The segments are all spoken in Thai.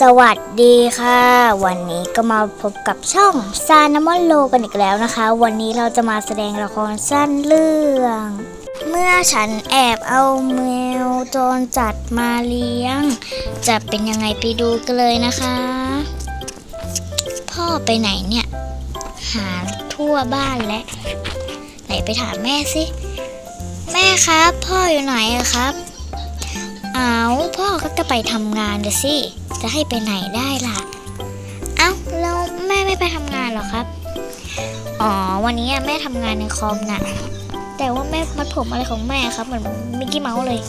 สวัสดีค่ะ วันนี้ก็มาพบกับช่องซานามอนโลกันอีกแล้วนะคะ วันนี้เราจะมาแสดงละครสั้นเรื่อง เมื่อฉันแอบเอาแมวจรจัดมาเลี้ยง จะเป็นยังไงไปดูกันเลยนะคะ พ่อไปไหนเนี่ย หาทั่วบ้านแล้วไหนไปถามแม่สิ แม่ครับ พ่ออยู่ไหนอะครับ เอาพ่อก็จะไปทำงานเดสิ จะให้ไปไหนได้ล่ะ เอ้าแล้วแม่ไม่ไปทำงานหรอครับ อ๋อวันนี้แม่ทำงานในคอมน่ะ แต่ว่าแม่มัดผมอะไรของแม่ครับเหมือนมิกกี้เมาส์เลย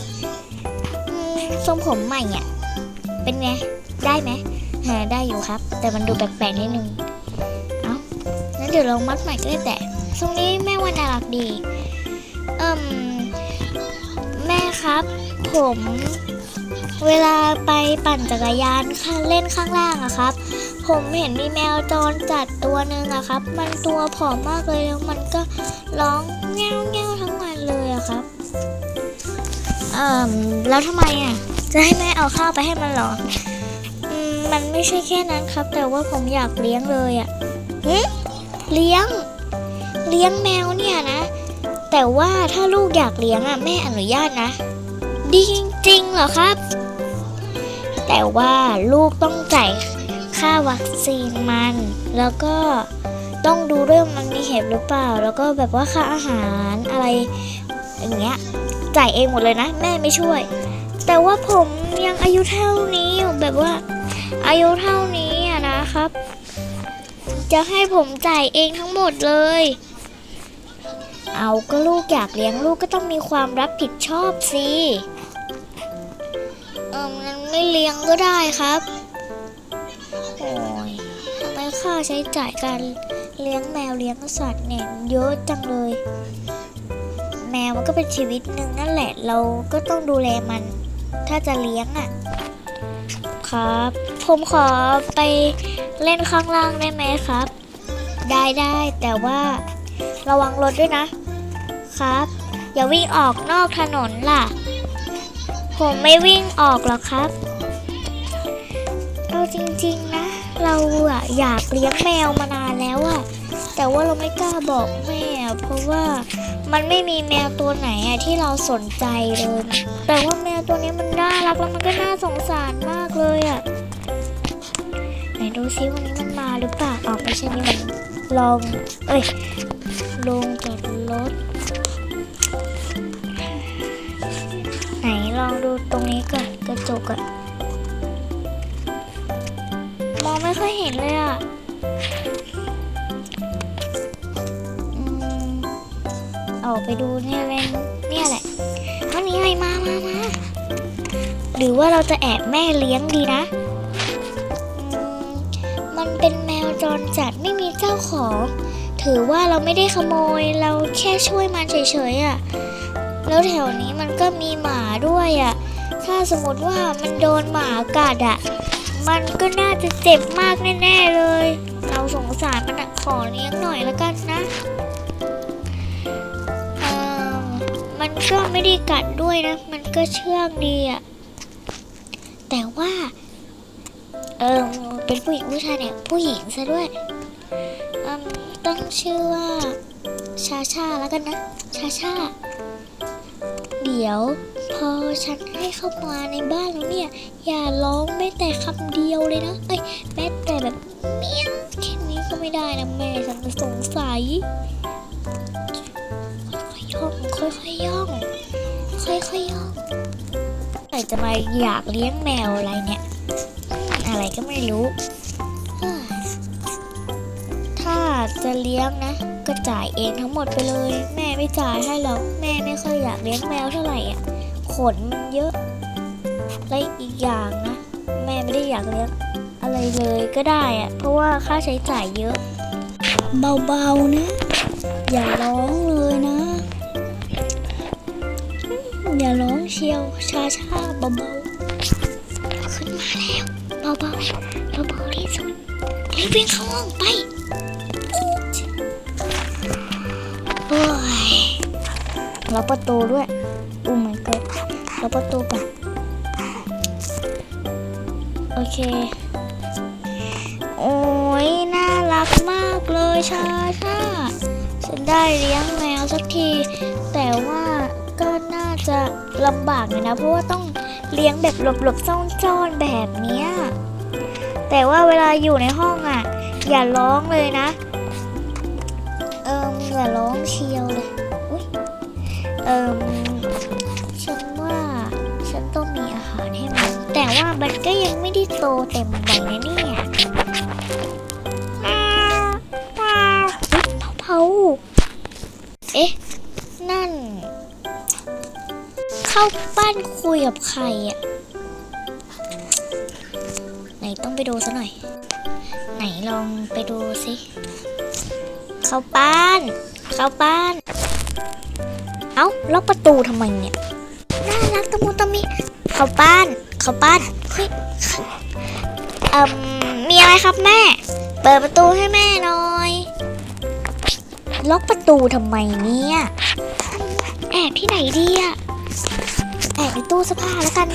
ทรงผมใหม่อะเป็นไง ได้ไหมเออได้อยู่ครับ แต่มันดูแปลกๆนิดนึง เอ้างั้นเดี๋ยวเรามัดใหม่ก็ได้แต่ทรงนี้แม่ว่าน่ารักดี เอิ่ม ครับ ผมเวลาไปปั่นจักรยานค่ะเล่นข้างล่างอะครับ ผมเห็นมีแมวจรจัดตัวหนึ่งอะครับ มันตัวผอมมากเลยแล้วมันก็ร้องแง่วแง่วทั้งวันเลยอะครับเอ่มแล้วทำไมอะจะให้แม่เอาข้าวไปให้มันหรอมันไม่ใช่แค่นั้นครับ แต่ว่าผมอยากเลี้ยงเลยอะเลี้ยง เลี้ยงแมวเนี่ยนะ แต่ว่าถ้าลูกอยากเลี้ยงอะแม่อนุญาตนะ ดีจริงๆเหรอครับ แต่ว่าลูกต้องจ่ายค่าวัคซีนมัน แล้วก็ต้องดูด้วยว่ามันมีเห็บหรือเปล่า แล้วก็แบบว่าค่าอาหารอะไรอย่างเงี้ยจ่ายเองหมดเลยนะ แม่ไม่ช่วย แต่ว่าผมยังอายุเท่านี้อยู่แบบว่า อายุเท่านี้อะนะครับ จะให้ผมจ่ายเองทั้งหมดเลย เอาก็ลูกอยากเลี้ยงลูกก็ต้องมีความรับผิดชอบสิเออมันไม่เลี้ยงก็ได้ครับโอ้ยทำไมค่าใช้จ่ายการเลี้ยงแมวเลี้ยงสัตว์เนี่ยเยอะจังเลย แมวมันก็เป็นชีวิตหนึ่งนั่นแหละ เราก็ต้องดูแลมัน ถ้าจะเลี้ยงอะ ครับ ผมขอไปเล่นข้างล่างได้ไหมครับ ได้ได้แต่ว่าระวังรถด้วยนะ ครับ อย่าวิ่งออกนอกถนนล่ะ ผมไม่วิ่งออกหรอกครับเอาจริงๆนะ เราอะอยากเลี้ยงแมวมานานแล้วอะแต่ว่าเราไม่กล้าบอกแม่เพราะว่ามันไม่มีแมวตัวไหนอะที่เราสนใจเลยนะแต่ว่าแมวตัวนี้มันน่ารักแล้วมันก็น่าสงสารมากเลยอะไหนดูซิวันนี้มันมาหรือเปล่าออกไม่ใช่นี่มันลอง เอ้ยลงจากรถ ลองดูตรงนี้ก่อนกระจกอะมองไม่ค่อยเห็นเลยอะออกไปดูเนี่ยเป็นเนี่ยแหละวันนี้ไงมามามาหรือว่าเราจะแอบแม่เลี้ยงดีนะมมันเป็นแมวจรจัดไม่มีเจ้าของ ถือว่าเราไม่ได้ขโมยเราแค่ช่วยมันเฉยๆอะ แล้วแถวนี้มันก็มีหมาด้วยอะ่ะ ถ้าสมมติว่ามันโดนหมากัดอะ่ะ มันก็น่าจะเจ็บมากแน่ๆเลย เราสงสารมันะขอเลี้ยงหน่อยแล้วกันนะเอ่อมันก็ไม่ได้กัดด้วยนะ มันก็เชื่องดีอะ่ะ แต่ว่า เออเป็นผู้หญิงผู้ชายเนี่ย ผู้หญิงซะด้วยอืมต้องชื่อว่าชาชาแล้วกันนะ ชาชา ดี๋ยว พอฉันให้เข้ามาในบ้านแล้วเนี่ย อย่าร้องแม้แต่คำเดียวเลยนะเอ้ยแม้แต่แบบเมียวแค่นี้ก็ไม่ได้นะแม่ฉันสงสัยค่อยๆย่องค่อยๆย่องค่อยๆย่องใครจะมาอยากเลี้ยงแมวอะไรเนี่ย อะไรก็ไม่รู้ ถ้าจะเลี้ยงนะ จ่ายเองทั้งหมดไปเลย แม่ไม่จ่ายให้หรอกแม่ไม่ค่อยอยากเลี้ยงแมวเท่าไหร่อะขนมันเยอะและอีกอย่างนะ แม่ไม่ได้อยากเลี้ยงอะไรเลยก็ได้อะเพราะว่าค่าใช้จ่ายเยอะ เบาๆนะ อย่าร้องเลยนะ อย่าร้องเชียวช้าๆเบาๆขึ้นมาแล้วเบาๆเบาๆที่สุดรีบวิ่งเข้าห้องไป ล็อกประตูด้วยอู้มันเกิดล็อกประตูก่อนโอเค โอ้ยน่ารักมากเลยชาชาฉันได้เลี้ยงแมวสักที แต่ว่าก็น่าจะลำบากนะ เพราะว่าต้องเลี้ยงแบบหลบๆซ่อนๆแบบเนี้ยแต่ว่าเวลาอยู่ในห้องอะ อย่าร้องเลยนะ เอิมอย่าร้องเชียวเลย เอิมฉันว่าฉันต้องมีอาหารให้มัน แต่ว่ามันก็ยังไม่ได้โตเต็มวัยนะเนี่ยเผาเผาๆเอ๊ะ นั่น เข้าปั้นคุยกับใครอะ ไหนต้องไปดูซะหน่อย ไหนลองไปดูสิ เข้าป้าน เข้าป้าน เอ้าล็อกประตูทำไมเนี่ย น่ารักตะมุตะมิ เข้าป้าน เข้าป้าน เฮ้ยเอ่มมีอะไรครับแม่ เปิดประตูให้แม่หน่อย ล็อกประตูทำไมเนี่ย แอบที่ไหนดีอะแอบในตู้เสื้อผ้าแล้วกัน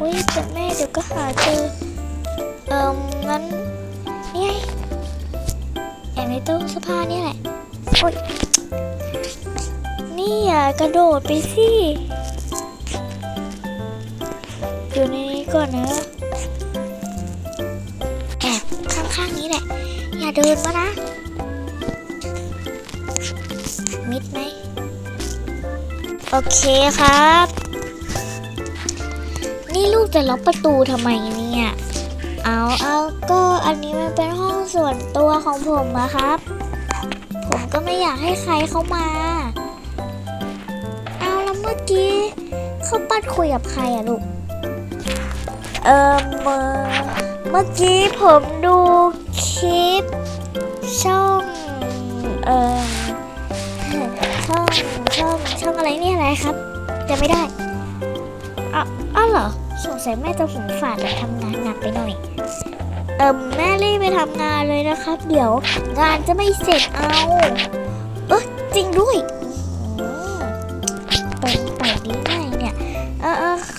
อุ้ยแต่แม่เดี๋ยวก็หาเจอ เอ่มงั้นนี่ไงแอบในตู้เสื้อผ้านี่แหละโอ๊ย นี่อย่ากระโดดไปสิอยู่ในนี้ก่อนนะแอบข้างๆนี้แหละ อย่าเดินมานะ มิดไหม โอเคครับ นี่ลูกจะล็อกประตูทำไมเนี่ย เอาเอาก็อันนี้มันเป็นห้องส่วนตัวของผมนะครับ ผมก็ไม่อยากให้ใครเข้ามา เอาแล้วเมื่อกี้เขาปัดคุยกับใครอะลูก เออเมื่อเมื่อกี้ผมดูคลิป ช่อง เออช่องช่องช่องอะไรเนี่ยอะไรครับจะไม่ได้อ้าวอ้าวเหรอสงสัยแม่จะหูฝาดและทำงานหนักไปหน่อยเอิมแม่รีบไปทำงานเลยนะครับ เดี๋ยวงานจะไม่เสร็จเอา เออจริงด้วย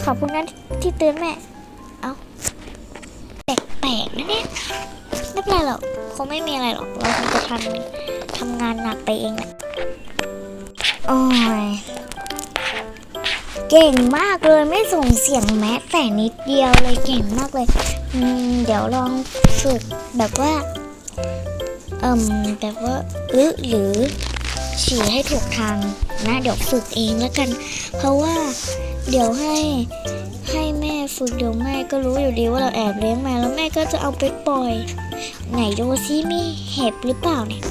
ขอบคุณนะที่เตือนแม่ เอาแปลกๆนะเนี่ยไม่เป็นไรหรอกคงไม่มีอะไรหรอก เราคงจะทำทำงานหนักไปเองแหละโอ้ยเก่งมากเลยไม่ส่งเสียงแม้แต่นิดเดียวเลยเก่งมากเลยเดี๋ยวลองฝึกแบบว่า เอ่มแบบว่าอึหรือฉี่ให้ถูกทางนะ เดี๋ยวฝึกเองแล้วกัน เพราะว่า เดี๋ยวให้ให้แม่ฝึกเดี๋ยวแม่ก็รู้อยู่ดีว่าเราแอบเลี้ยงมาแล้วแม่ก็จะเอาไปปล่อย ไหนดูซิมีเห็บหรือเปล่าเนี่ย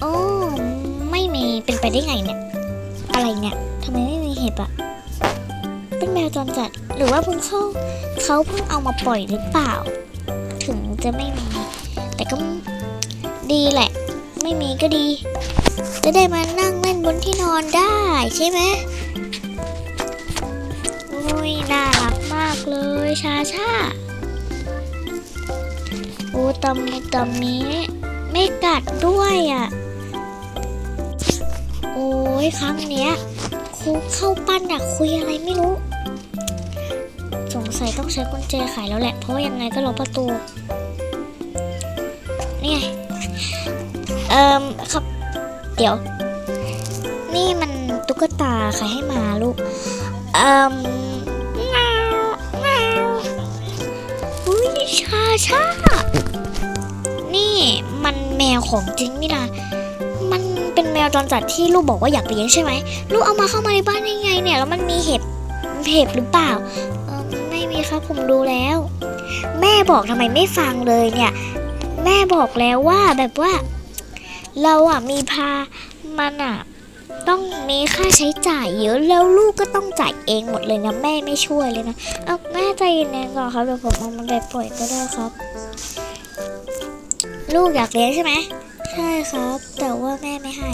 โอ้ไม่มีเป็นไปได้ไงเนี่ย อะไรเนี่ยทำไมไม่มีเห็บอะเป็นแมวจรจัดหรือว่าเพิ่งเข้าเขาเพิ่งเอามาปล่อยหรือเปล่า ถึงจะไม่มี แต่ก็ดีแหละ ไม่มีก็ดี จะได้มานั่งเล่นบนที่นอนได้ใช่ไหมโอ้ยน่ารักมากเลยชาชาโอ้ตำมีตำมีไม่กัดด้วยอะ โอ้ยครั้งเนี้ยครูเข้าปั้นอะคุยอะไรไม่รู้ สงสัยต้องใช้กุญแจไขแล้วแหละ เพราะยังไงก็ล็อกประตู นี่ไง เอ่มครับ เดี๋ยว นี่มันตุ๊กตาใครให้มาลูก เอ่มแมวแมวอุ้ยชาชานี่มันแมวของจริงนี่นะมันเป็นแมวจรจัดที่ลูกบอกว่าอยากเลี้ยงใช่ไหม ลูกเอามาเข้ามาในบ้านได้ไงเนี่ย แล้วมันมีเห็บ เห็บหรือเปล่า เออไม่มีครับผมดูแล้ว แม่บอกทำไมไม่ฟังเลยเนี่ย แม่บอกแล้วว่าแบบว่า เราอะมีพามันอะต้องมีค่าใช้จ่ายเยอะแล้วลูกก็ต้องจ่ายเองหมดเลยนะแม่ไม่ช่วยเลยนะเอาแม่ใจเย็นๆก่อนครับเดี๋ยวผมเอามันไปปล่อยก็ได้ครับ ลูกอยากเลี้ยงใช่ไหมใช่ครับ แต่ว่าแม่ไม่ให้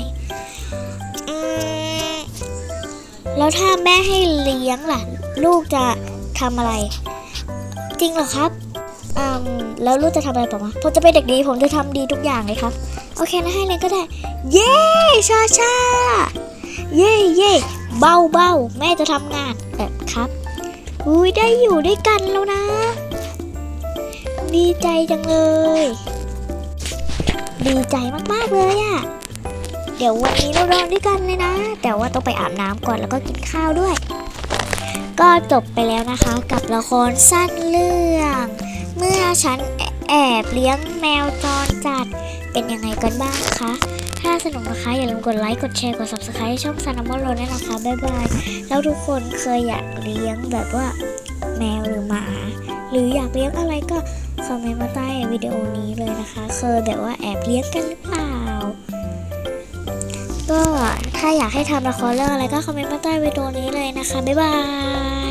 แล้วถ้าแม่ให้เลี้ยงล่ะ ลูกจะทำอะไร จริงเหรอครับอืมแล้วลูกจะทำอะไรต่อมาผมจะเป็นเด็กดีผมจะทำดีทุกอย่างเลยครับ โอเคนะให้เลี้ยงก็ได้ เย้ชาชาเย้เย้เบาเบาแม่จะทำงานเออครับ อุ้ยได้อยู่ด้วยกันแล้วนะ ดีใจจังเลย ดีใจมากๆเลยอะ เดี๋ยววันนี้เรานอนด้วยกันเลยนะ แต่ว่าต้องไปอาบน้ำก่อนแล้วก็กินข้าวด้วย ก็จบไปแล้วนะคะกับละครสั้นเรื่อง เมื่อฉันแอบเลี้ยงแมวจรจัด เป็นยังไงกันบ้างคะ ถ้าสนุกนะคะ อย่าลืมกดไลค์ กดแชร์ กด subscribe ช่องซานามอลโลด้วยนะคะ บ๊ายบาย แล้วทุกคนเคยอยากเลี้ยงแบบว่าแมวหรือหมา หรืออยากเลี้ยงอะไรก็คอมเมนต์มาใต้วิดีโอนี้เลยนะคะ เคยแบบว่าแอบเลี้ยงกันหรือเปล่า ก็ถ้าอยากให้ทำละครเรื่องอะไรก็คอมเมนต์มาใต้วิดีโอนี้เลยนะคะ บ๊ายบาย